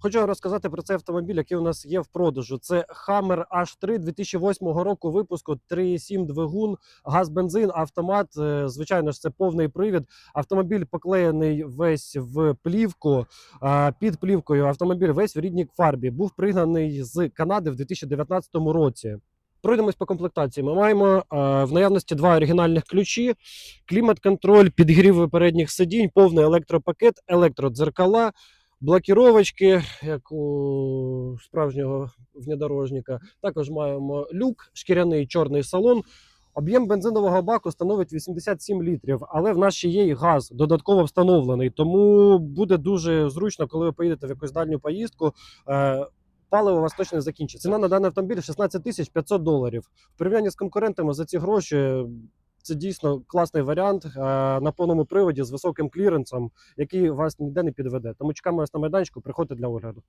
Хочу розказати про цей автомобіль, який у нас є в продажу. Це Hammer H3 2008 року випуску, 3,7 двигун, газ, бензин, автомат. Е, Звичайно ж, це повний привід. Автомобіль поклеєний весь в плівку. Під плівкою автомобіль весь в рідній фарбі. Був пригнаний з Канади в 2019 році. Пройдемось по комплектації. Ми маємо е, в наявності два оригінальних ключі, клімат-контроль, підгрів передніх сидінь, повний електропакет, електродзеркала, блокіровочки, як у справжнього внедорожника. Також маємо люк, шкіряний чорний салон. Об'єм бензинового баку становить 87 літрів, але в нас ще є і газ додатково встановлений. Тому буде дуже зручно, коли ви поїдете в якусь дальню поїздку. Е, Паливо у вас точно не закінчиться. Ціна на даний автомобіль 16 тисяч 500 доларів. В порівнянні з конкурентами за ці гроші це дійсно класний варіант е, на повному приводі з високим кліренсом, який вас ніде не підведе. Тому чекаємо вас на майданчику, приходьте для огляду.